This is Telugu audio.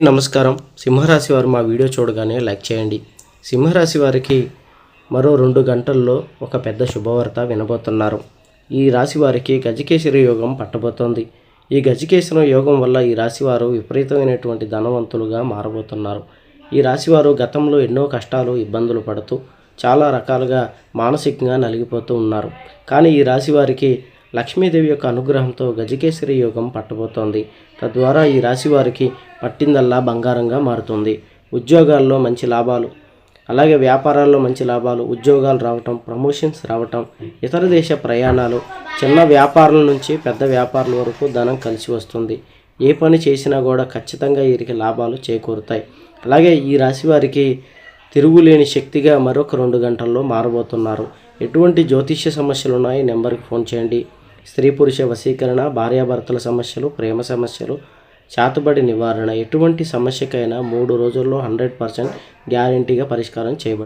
నమస్కారం. సింహరాశి వారు మా వీడియో చూడగానే లైక్ చేయండి. సింహరాశి వారికి మరో రెండు గంటల్లో ఒక పెద్ద శుభవార్త వినబోతున్నారు. ఈ రాశి వారికి గజకేసరి యోగం పట్టబోతోంది. ఈ గజకేసరి యోగం వల్ల ఈ రాశి వారు విపరీతమైనటువంటి ధనవంతులుగా మారబోతున్నారు. ఈ రాశివారు గతంలో ఎన్నో కష్టాలు ఇబ్బందులు పడుతూ చాలా రకాలుగా మానసికంగా నలిగిపోతూ ఉన్నారు. కానీ ఈ రాశి వారికి లక్ష్మీదేవి యొక్క అనుగ్రహంతో గజకేశ్వరి యోగం పట్టబోతోంది. తద్వారా ఈ రాశి వారికి పట్టిందల్లా బంగారంగా మారుతుంది. ఉద్యోగాల్లో మంచి లాభాలు అలాగే వ్యాపారాల్లో మంచి లాభాలు ఉద్యోగాలు రావటం ప్రమోషన్స్ రావటం ఇతర దేశ ప్రయాణాలు చిన్న వ్యాపారుల నుంచి పెద్ద వ్యాపారుల వరకు ధనం కలిసి వస్తుంది. ఏ పని చేసినా కూడా ఖచ్చితంగా వీరికి లాభాలు చేకూరుతాయి. అలాగే ఈ రాశి వారికి తిరుగులేని శక్తిగా మరొక రెండు గంటల్లో మారబోతున్నారు. ఎటువంటి జ్యోతిష్య సమస్యలు ఉన్నాయి? నెంబర్కి ఫోన్ చేయండి. స్త్రీ పురుష వశీకరణ భార్యాభర్తల సమస్యలు ప్రేమ సమస్యలు చాతుబడి నివారణ. ఎటువంటి సమస్యకైనా మూడు రోజుల్లో హండ్రెడ్ పర్సెంట్ గ్యారంటీగా పరిష్కారం చేయబడుతుంది